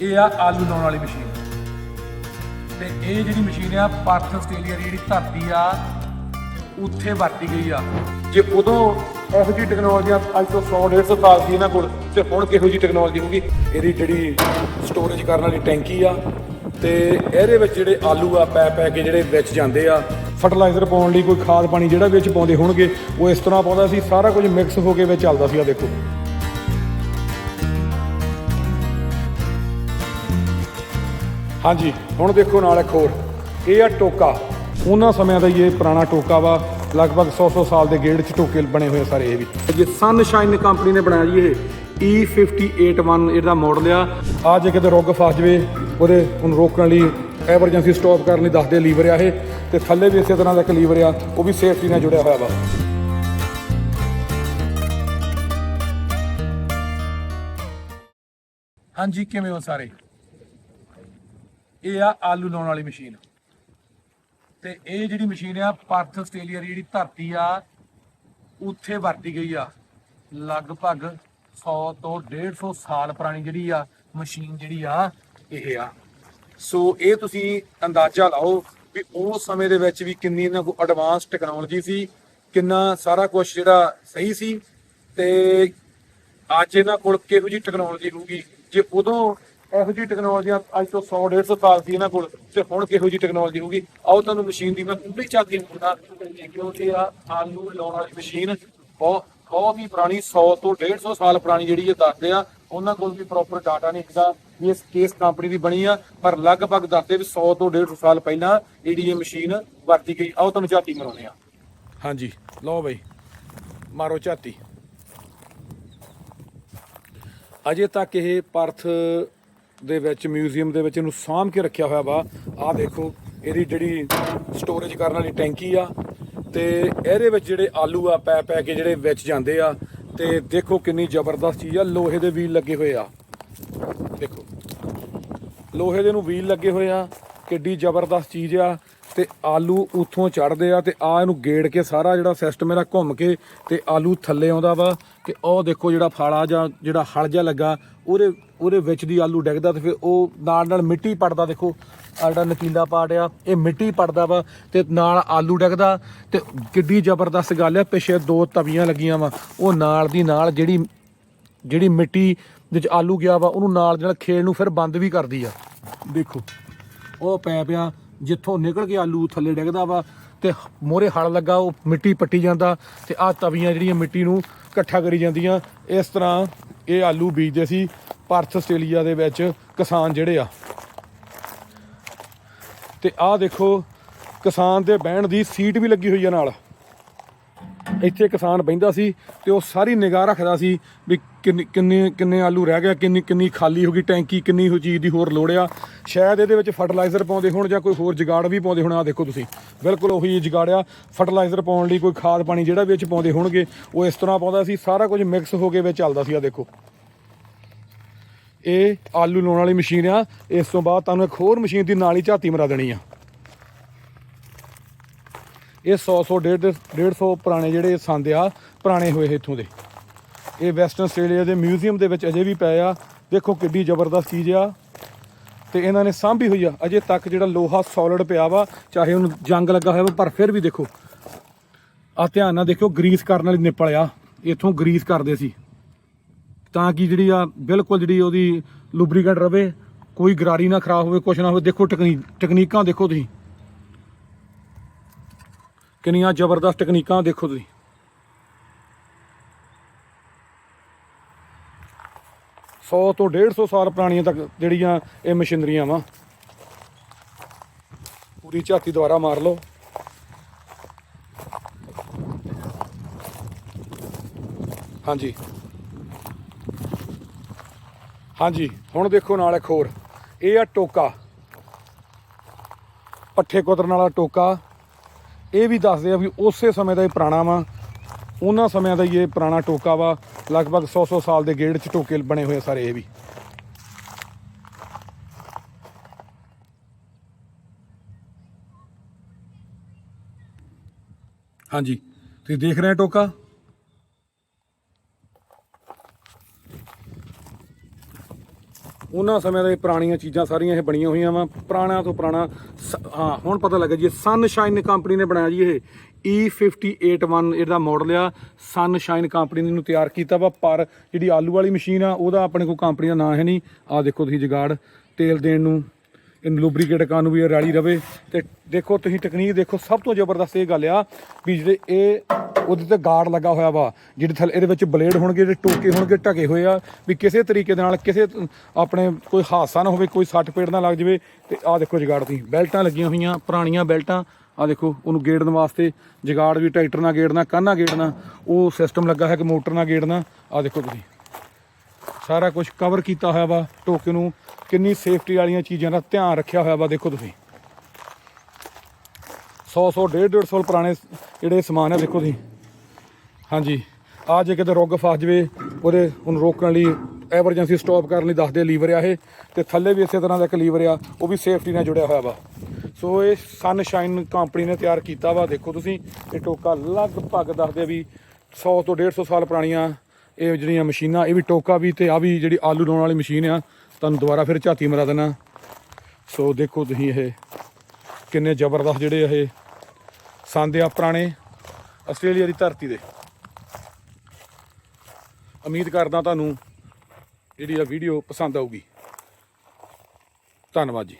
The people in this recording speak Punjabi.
ਇਹ ਆ ਆਲੂ ਲਾਉਣ ਵਾਲੀ ਮਸ਼ੀਨ। ਤੇ ਇਹ ਜਿਹੜੀ ਮਸ਼ੀਨ ਆ ਪਾਰਥ ਆਸਟ੍ਰੇਲੀਆ ਦੀ ਜਿਹੜੀ ਧਰਤੀ ਆ, ਉੱਥੇ ਵਰਤੀ ਗਈ ਆ। ਜੇ ਉਦੋਂ ਇਹੋ ਜਿਹੀ ਟੈਕਨੋਲੋਜੀ ਅੱਜ ਤੋਂ 100 150 ਸਾਲ ਸੀ ਇਹਨਾਂ ਕੋਲ, ਤੇ ਹੁਣ ਕਿਹੋ ਜਿਹੀ ਟੈਕਨੋਲੋਜੀ ਹੋਊਗੀ? ਇਹਦੀ ਜਿਹੜੀ ਸਟੋਰੇਜ ਕਰਨ ਵਾਲੀ ਟੈਂਕੀ ਆ, ਤੇ ਇਹਦੇ ਵਿੱਚ ਜਿਹੜੇ ਆਲੂ ਆ ਪੈ ਪੈ ਕੇ ਜਿਹੜੇ ਵਿੱਚ ਜਾਂਦੇ ਆ ਫਰਟੀਲਾਈਜ਼ਰ ਪਾਉਣ ਲਈ ਕੋਈ ਖਾਦ ਪਾਣੀ ਜਿਹੜਾ ਵਿੱਚ ਪਾਉਂਦੇ ਹੋਣਗੇ, ਉਹ ਇਸ ਤਰ੍ਹਾਂ ਪਾਉਂਦਾ ਸੀ, ਸਾਰਾ ਕੁਝ ਮਿਕਸ ਹੋ ਕੇ ਵਿੱਚ ਚੱਲਦਾ ਸੀ ਆ ਦੇਖੋ। ਹਾਂਜੀ ਹੁਣ ਦੇਖੋ ਨਾਲ ਇੱਕ ਹੋਰ। ਇਹ ਆ ਟੋਕਾ। ਉਹਨਾਂ ਸਮਿਆਂ ਦਾ ਹੀ ਇਹ ਪੁਰਾਣਾ ਟੋਕਾ ਵਾ। ਲਗਭਗ 100-100 ਸਾਲ ਦੇ ਗੇੜ ਚ ਟੋਕੇ ਬਣੇ ਹੋਏ ਆ ਸਾਰੇ ਇਹ ਵੀ। ਜੇ ਸਨਸ਼ਾਈਨ ਕੰਪਨੀ ਨੇ ਬਣਾਇਆ ਜੀ ਇਹ। E581 ਇਹਦਾ ਮਾਡਲ ਆ। ਆ ਜੇ ਕਿਤੇ ਰੁੱਗ ਫਸ ਜਵੇ ਉਹਦੇ ਉਹਨੂੰ ਰੋਕਣ ਲਈ ਐਮਰਜੈਂਸੀ ਸਟਾਪ ਕਰਨ ਲਈ ਦੱਸਦੇ ਲੀਵਰ ਆ ਇਹ। ਤੇ ਥੱਲੇ ਵੀ ਇਸੇ ਤਰ੍ਹਾਂ ਦਾ ਇੱਕ ਲੀਵਰ ਆ ਉਹ ਵੀ ਸੇਫਟੀ ਨਾਲ ਜੁੜਿਆ ਹੋਇਆ ਵਾ। ਹਾਂਜੀ ਕਿਵੇਂ ਹੋ ਸਾਰੇ? ਇਹ ਆ ਆਲੂ ਲਾਉਣ ਵਾਲੀ ਮਸ਼ੀਨ। ਤੇ ਇਹ ਜਿਹੜੀ ਮਸ਼ੀਨ ਆ ਪਾਰਥ ਆਸਟ੍ਰੇਲੀਆ ਦੀ ਜਿਹੜੀ ਧਰਤੀ ਆ, ਉੱਥੇ ਵਰਤੀ ਗਈ ਆ। ਲਗਭਗ 100 ਤੋਂ 150 ਸਾਲ ਪੁਰਾਣੀ ਜਿਹੜੀ ਆ ਮਸ਼ੀਨ ਜਿਹੜੀ ਆ, ਇਹ ਆ। ਸੋ ਇਹ ਤੁਸੀਂ ਅੰਦਾਜ਼ਾ ਲਾਓ ਵੀ ਉਸ ਸਮੇਂ ਦੇ ਵਿੱਚ ਵੀ ਕਿੰਨੀ ਇਹਨਾਂ ਕੋਲ ਐਡਵਾਂਸ ਟੈਕਨੋਲੋਜੀ ਸੀ, ਕਿੰਨਾ ਸਾਰਾ ਕੁਝ ਜਿਹੜਾ ਸਹੀ ਸੀ, ਤੇ ਅੱਜ ਇਹਨਾਂ ਕੋਲ ਕਿਹੋ ਜਿਹੀ ਟੈਕਨੋਲੋਜੀ ਹੋਊਗੀ? ਜੇ ਉਦੋਂ ਇਹੋ ਜਿਹੀ ਟੈਕਨੋਲੋਜੀ ਅੱਜ ਤੋਂ 100 150 ਸਾਲ ਸੀ ਇਹਨਾਂ ਕੋਲ ਤੇ ਹੁਣ ਕਿਹੋ ਜਿਹੀ ਟੈਕਨੋਲੋਜੀ ਹੋਊਗੀ? ਆਓ ਤੁਹਾਨੂੰ ਮਸ਼ੀਨ ਦੀ ਮੈਂ ਪੂਰੀ ਝਾਤੀ ਦਿੰਦਾ ਕਿਉਂਕਿ ਆ ਆਲੂ ਲਾਉਣ ਵਾਲੀ ਮਸ਼ੀਨ ਬਹੁਤ ਬਹੁਤ ਹੀ ਪੁਰਾਣੀ 100 ਤੋਂ 150 ਸਾਲ ਪੁਰਾਣੀ ਜਿਹੜੀ ਇਹ ਦੱਸਦੇ ਆ, ਉਹਨਾਂ ਕੋਲ ਵੀ ਪ੍ਰੋਪਰ ਡਾਟਾ ਨਹੀਂ ਹੈਗਾ, ਵੀ ਇਸ ਕੇਸ ਕੰਪਨੀ ਦੀ ਬਣੀ ਆ। ਪਰ ਲਗਭਗ ਦੱਸਦੇ ਵੀ 100 ਤੋਂ 150 ਸਾਲ ਪਹਿਲਾਂ ਜਿਹੜੀ ਇਹ ਮਸ਼ੀਨ ਵਰਤੀ ਗਈ। ਆਓ ਤੁਹਾਨੂੰ ਝਾਤੀ ਮਰਾਉਂਦੇ ਆ। ਹਾਂਜੀ, ਲਓ ਬਈ, ਮਾਰੋ ਝਾਤੀ। ਅਜੇ ਤੱਕ ਇਹ ਪਰਥ ਦੇ ਵਿੱਚ ਮਿਊਜ਼ੀਅਮ ਦੇ ਵਿੱਚ ਇਹਨੂੰ ਸਾਂਭ ਕੇ ਰੱਖਿਆ ਹੋਇਆ ਵਾ। ਆਹ ਦੇਖੋ, ਇਹਦੀ ਜਿਹੜੀ ਸਟੋਰੇਜ ਕਰਨ ਵਾਲੀ ਟੈਂਕੀ ਆ ਤੇ ਇਹਦੇ ਵਿੱਚ ਜਿਹੜੇ ਆਲੂ ਆ, ਪੈ ਪੈ ਕੇ ਜਿਹੜੇ ਵਿੱਚ ਜਾਂਦੇ ਆ, ਤੇ ਦੇਖੋ ਕਿੰਨੀ ਜ਼ਬਰਦਸਤ ਚੀਜ਼ ਆ, ਲੋਹੇ ਦੇ ਵੀਲ ਲੱਗੇ ਹੋਏ ਆ। ਦੇਖੋ, ਲੋਹੇ ਦੇ ਨੂੰ ਵੀਲ ਲੱਗੇ ਹੋਏ ਆ, ਕਿੱਡੀ ਜ਼ਬਰਦਸਤ ਚੀਜ਼ ਆ। ਤੇ ਆਲੂ ਉੱਥੋਂ ਚੜਦੇ ਆ ਤੇ ਆ ਇਹਨੂੰ ਗੇੜ ਕੇ ਸਾਰਾ ਜਿਹੜਾ ਸਿਸਟਮ ਇਹਦਾ ਘੁੰਮ ਕੇ ਤੇ ਆਲੂ ਥੱਲੇ ਆਉਂਦਾ ਵਾ ਤੇ ਉਹ ਦੇਖੋ ਜਿਹੜਾ ਫਾਲਾ ਜਾਂ ਜਿਹੜਾ ਹਲ ਜਿਹਾ ਲੱਗਾ, ਉਹਦੇ ਉਹਦੇ ਵਿੱਚ ਦੀ ਆਲੂ ਡਿੱਗਦਾ ਤੇ ਫਿਰ ਉਹ ਨਾਲ ਨਾਲ ਮਿੱਟੀ ਪੜਦਾ ਦੇਖੋ ਆ ਜਿਹੜਾ ਨਕੀਲਾ ਪਾਟ ਆ ਇਹ ਮਿੱਟੀ ਪੜਦਾ ਵਾ ਤੇ ਨਾਲ ਆਲੂ ਡਿੱਗਦਾ ਤੇ ਕਿੱਡੀ ਜ਼ਬਰਦਸਤ ਗੱਲ ਆ, ਪਿੱਛੇ ਦੋ ਤਵੀਆਂ ਲੱਗੀਆਂ ਵਾ, ਉਹ ਨਾਲ ਦੀ ਨਾਲ ਜਿਹੜੀ ਜਿਹੜੀ ਮਿੱਟੀ ਵਿੱਚ ਆਲੂ ਗਿਆ ਵਾ, ਉਹਨੂੰ ਨਾਲ ਜਿਹੜਾ ਖੇਲ ਨੂੰ ਫਿਰ ਬੰਦ ਵੀ ਕਰਦੀ ਆ। ਦੇਖੋ, ਉਹ ਪੈ ਪਿਆ ਜਿੱਥੋਂ ਨਿਕਲ ਕੇ ਆਲੂ ਥੱਲੇ ਡਿੱਗਦਾ ਵਾ ਤੇ ਮੋਰੇ ਹਲ ਲੱਗਾ, ਉਹ ਮਿੱਟੀ ਪੱਟੀ ਜਾਂਦਾ ਤੇ ਆਹ ਤਵੀਆਂ ਜਿਹੜੀਆਂ ਮਿੱਟੀ ਨੂੰ ਇਕੱਠਾ ਕਰੀ ਜਾਂਦੀਆਂ। ਇਸ ਤਰ੍ਹਾਂ ਇਹ ਆਲੂ ਬੀਜਦੇ ਸੀ ਪਰਥ ਆਸਟ੍ਰੇਲੀਆ ਦੇ ਵਿੱਚ ਕਿਸਾਨ ਜਿਹੜੇ ਆ। ਤੇ ਆਹ ਦੇਖੋ ਕਿਸਾਨ ਦੇ ਬਹਿਣ ਦੀ ਸੀਟ ਵੀ ਲੱਗੀ ਹੋਈ ਆ ਨਾਲ। ਇੱਥੇ ਕਿਸਾਨ ਬਹਿੰਦਾ ਸੀ ਤੇ ਉਹ ਸਾਰੀ ਨਿਗਾਹ ਰੱਖਦਾ ਸੀ ਵੀ ਕਿੰਨੇ ਕਿੰਨੇ ਕਿੰਨੇ ਆਲੂ ਰਹਿ ਗਿਆ, ਕਿੰਨੀ ਕਿੰਨੀ ਖਾਲੀ ਹੋ ਗਈ ਟੈਂਕੀ, ਕਿੰਨੀ ਹੋ ਚੀਜ਼ ਦੀ ਹੋਰ ਲੋੜ ਆ। ਸ਼ਾਇਦ ਇਹਦੇ ਵਿੱਚ ਫਰਟੀਲਾਈਜ਼ਰ ਪਾਉਂਦੇ ਹੋਣ ਜਾਂ ਕੋਈ ਹੋਰ ਜਗਾੜ ਵੀ ਪਾਉਂਦੇ ਹੋਣ ਆ ਦੇਖੋ ਤੁਸੀਂ। ਬਿਲਕੁਲ ਉਹੀ ਜਗਾੜ ਆ। ਫਰਟੀਲਾਈਜ਼ਰ ਪਾਉਣ ਲਈ ਕੋਈ ਖਾਦ ਪਾਣੀ ਜਿਹੜਾ ਵਿੱਚ ਪਾਉਂਦੇ ਹੋਣਗੇ, ਉਹ ਇਸ ਤਰ੍ਹਾਂ ਪਾਉਂਦਾ ਸੀ। ਸਾਰਾ ਕੁਝ ਮਿਕਸ ਹੋ ਕੇ ਵਿੱਚ ਚੱਲਦਾ ਸੀ ਆ ਦੇਖੋ। ਇਹ ਆਲੂ ਲਾਉਣ ਵਾਲੀ ਮਸ਼ੀਨ ਆ। ਇਸ ਤੋਂ ਬਾਅਦ ਤੁਹਾਨੂੰ ਇੱਕ ਹੋਰ ਮਸ਼ੀਨ ਦੀ ਨਾਲ ਹੀ ਝਾਤੀ ਮਰਾ ਦੇਣੀ ਆ। ਇਹ 100 100 150 ਪੁਰਾਣੇ ਜਿਹੜੇ ਸੰਦ ਆ, ਪੁਰਾਣੇ ਹੋਏ ਇੱਥੋਂ ਦੇ। ਇਹ ਵੈਸਟਰਨ ਆਸਟ੍ਰੇਲੀਆ ਦੇ ਮਿਊਜ਼ੀਅਮ ਦੇ ਵਿੱਚ ਅਜੇ ਵੀ ਪਏ ਆ। ਦੇਖੋ ਕਿੱਡੀ ਜ਼ਬਰਦਸਤ ਚੀਜ਼ ਆ। ਤੇ ਇਹਨਾਂ ਨੇ ਸਾਂਭੀ ਹੋਈ ਆ। ਅਜੇ ਤੱਕ ਜਿਹੜਾ ਲੋਹਾ ਸੋਲਿਡ ਪਿਆ ਵਾ, ਚਾਹੇ ਉਹਨੂੰ ਜੰਗ ਲੱਗਾ ਹੋਇਆ ਵਾ, ਪਰ ਫਿਰ ਵੀ ਦੇਖੋ। ਆ ਧਿਆਨ ਨਾਲ ਦੇਖਿਓ, ਗਰੀਸ ਕਰਨ ਵਾਲੀ ਨਿੱਪਲ ਆ। ਇੱਥੋਂ ਗਰੀਸ ਕਰਦੇ ਸੀ। ਤਾਂ ਕਿ ਜਿਹੜੀ ਆ, ਬਿਲਕੁਲ ਜਿਹੜੀ ਉਹਦੀ ਲੁਬਰੀਕੈਂਟ ਰਵੇ, ਕੋਈ ਗਰਾਰੀ ਨਾ ਖਰਾਬ ਹੋਵੇ, ਕੁਛ ਨਾ ਹੋਵੇ। ਦੇਖੋ ਟੈਕਨੀਕ ਟੈਕਨੀਕਾਂ ਦੇਖੋ ਤੁਸੀਂ। ਕਿੰਨੀਆਂ ਜ਼ਬਰਦਸਤ ਟੈਕਨੀਕਾਂ ਦੇਖੋ ਤੁਸੀਂ। ਸੌ ਤੋਂ 150 ਸਾਲ ਪੁਰਾਣੀਆਂ ਤੱਕ ਜਿਹੜੀਆਂ ਇਹ ਮਸ਼ੀਨਰੀਆਂ ਵਾ। ਪੂਰੀ ਝਾਤੀ ਦੁਆਰਾ ਮਾਰ ਲਓ। ਹਾਂਜੀ। ਹਾਂਜੀ, ਹੁਣ ਦੇਖੋ ਨਾਲ ਇੱਕ ਹੋਰ। ਇਹ ਆ ਟੋਕਾ। ਪੱਠੇ ਕੁਤਰਨ ਵਾਲਾ ਟੋਕਾ। ਇਹ ਵੀ ਦੱਸਦੇ ਆ ਵੀ ਉਸੇ ਸਮੇਂ ਦਾ ਇਹ ਪੁਰਾਣਾ ਵਾ। ਉਹਨਾਂ ਸਮਿਆਂ ਦਾ ਹੀ ਇਹ ਪੁਰਾਣਾ ਟੋਕਾ ਵਾ। ਲਗਭਗ 100-100 ਸਾਲ ਦੇ ਗੇੜ ਚ ਟੋਕੇ ਬਣੇ ਹੋਏ ਸਾਰੇ ਇਹ ਵੀ। ਹਾਂਜੀ। ਤੁਸੀਂ ਦੇਖ ਰਹੇ ਹੋ ਟੋਕਾ? ਉਹਨਾਂ ਸਮਿਆਂ ਦੇ ਪੁਰਾਣੀਆਂ ਚੀਜ਼ਾਂ ਸਾਰੀਆਂ ਇਹ ਬਣੀਆਂ ਹੋਈਆਂ ਵਾ। ਪੁਰਾਣਾ ਤੋਂ ਪੁਰਾਣਾ ਸ- ਹਾਂ, ਹੁਣ ਪਤਾ ਲੱਗਾ ਜੀ ਸਨਸ਼ਾਈਨ ਕੰਪਨੀ ਨੇ ਬਣਾਇਆ ਜੀ ਇਹ। E E581 ਇਹਦਾ ਮਾਡਲ ਆ। ਸਨਸ਼ਾਈਨ ਕੰਪਨੀ ਨੇ ਇਹਨੂੰ ਤਿਆਰ ਕੀਤਾ ਵਾ, ਪਰ ਜਿਹੜੀ ਆਲੂ ਵਾਲੀ ਮਸ਼ੀਨ ਆ, ਉਹਦਾ ਆਪਣੇ ਕੋਲ ਕੰਪਨੀ ਦਾ ਨਾਂ ਹੈ ਨਹੀਂ। ਆ ਦੇਖੋ ਤੁਸੀਂ ਜਗਾੜ, ਤੇਲ ਦੇਣ ਨੂੰ। ਇਹਨੂੰ ਲੁਬਰੀਕੇਟ ਕਰਨ ਨੂੰ ਵੀ ਇਹ ਰੈਲੀ ਰਵੇ। ਤੇ ਦੇਖੋ, ਤੁਸੀਂ ਟੈਕਨੀਕ ਦੇਖੋ, ਸਭ ਤੋਂ ਜ਼ਬਰਦਸਤ ਇਹ ਗੱਲ ਆ ਵੀ ਜਿਹੜੇ ਇਹ, ਉਹਦੇ ਤੇ ਗਾਰਡ ਲੱਗਾ ਹੋਇਆ ਵਾ, ਜਿਹੜੇ ਥੱਲੇ ਇਹਦੇ ਵਿੱਚ ਬਲੇਡ ਹੋਣਗੇ, ਜਿਹੜੇ ਟੋਕੇ ਹੋਣਗੇ, ਢਕੇ ਹੋਏ ਆ, ਵੀ ਕਿਸੇ ਤਰੀਕੇ ਦੇ ਨਾਲ ਕਿਸੇ, ਆਪਣੇ ਕੋਈ ਹਾਦਸਾ ਨਾ ਹੋਵੇ, ਕੋਈ ਸੱਟ ਪੇੜ ਨਾ ਲੱਗ ਜਾਵੇ, ਤੇ ਆਹ ਦੇਖੋ ਜਗਾੜ ਦੀ ਬੈਲਟਾਂ ਲੱਗੀਆਂ ਹੋਈਆਂ, ਪੁਰਾਣੀਆਂ ਬੈਲਟਾਂ, ਆਹ ਦੇਖੋ, ਉਹਨੂੰ ਗੇੜਨ ਵਾਸਤੇ ਜਗਾੜ ਵੀ ਟਰੈਕਟਰ ਨਾਲ ਗੇੜਨਾ, ਕਾਨਾ ਗੇੜਨਾ, ਉਹ ਸਿਸਟਮ ਲੱਗਾ ਹੈ ਕਿ ਮੋਟਰ ਨਾਲ ਗੇੜਨਾ, ਆਹ ਦੇਖੋ ਤੁਸੀਂ। ਸਾਰਾ ਕੁਝ ਕਵਰ ਕੀਤਾ ਹੋਇਆ ਵਾ ਟੋਕੇ ਨੂੰ। ਕਿੰਨੀ ਸੇਫਟੀ ਵਾਲੀਆਂ ਚੀਜ਼ਾਂ ਦਾ ਧਿਆਨ ਰੱਖਿਆ ਹੋਇਆ ਵਾ, ਦੇਖੋ ਤੁਸੀਂ। 100 100 150 150 ਪੁਰਾਣੇ ਜਿਹੜੇ ਸਮਾਨ ਆ, ਦੇਖੋ ਤੁਸੀਂ। ਹਾਂਜੀ। ਆ ਜੇ ਕਿਤੇ ਰੁੱਗ ਫਸ ਜਵੇ, ਉਹਦੇ ਉਹਨੂੰ ਰੋਕਣ ਲਈ ਐਮਰਜੈਂਸੀ ਸਟਾਪ ਕਰਨ ਲਈ ਦੱਸਦੇ ਲੀਵਰ ਆ ਇਹ। ਤੇ ਥੱਲੇ ਵੀ ਇਸੇ ਤਰ੍ਹਾਂ ਦਾ ਇੱਕ ਲੀਵਰ ਆ, ਉਹ ਵੀ ਸੇਫਟੀ ਨਾਲ ਜੁੜਿਆ ਹੋਇਆ ਵਾ। ਸੋ ਇਹ ਸਨਸ਼ਾਈਨ ਕੰਪਨੀ ਨੇ ਤਿਆਰ ਕੀਤਾ ਵਾ, ਦੇਖੋ ਤੁਸੀਂ। ਇਹ ਟੋਕਾ ਲਗਭਗ ਦੱਸਦੇ ਵੀ 100 ਤੋਂ 150 ਸਾਲ ਪੁਰਾਣੀਆਂ ਇਹ ਜਿਹੜੀਆਂ ਮਸ਼ੀਨਾਂ, ਇਹ ਵੀ ਟੋਕਾ ਵੀ ਤੇ ਆ ਵੀ ਜਿਹੜੀ ਆਲੂ ਲਾਉਣ ਵਾਲੀ ਮਸ਼ੀਨ ਆ, ਤੁਹਾਨੂੰ ਦੁਬਾਰਾ ਫਿਰ ਝਾਤੀ ਮਰਾ ਦੇਣਾ। ਸੋ ਦੇਖੋ ਤੁਸੀਂ ਇਹ ਕਿੰਨੇ ਜ਼ਬਰਦਸਤ ਜਿਹੜੇ ਇਹ ਸੰਦ ਆ ਪੁਰਾਣੇ ਆਸਟ੍ਰੇਲੀਆ ਦੀ ਧਰਤੀ ਦੇ। ਉਮੀਦ ਕਰਦਾ ਤੁਹਾਨੂੰ ਜਿਹੜੀ ਆ ਵੀਡੀਓ ਪਸੰਦ ਆਊਗੀ। ਧੰਨਵਾਦ ਜੀ।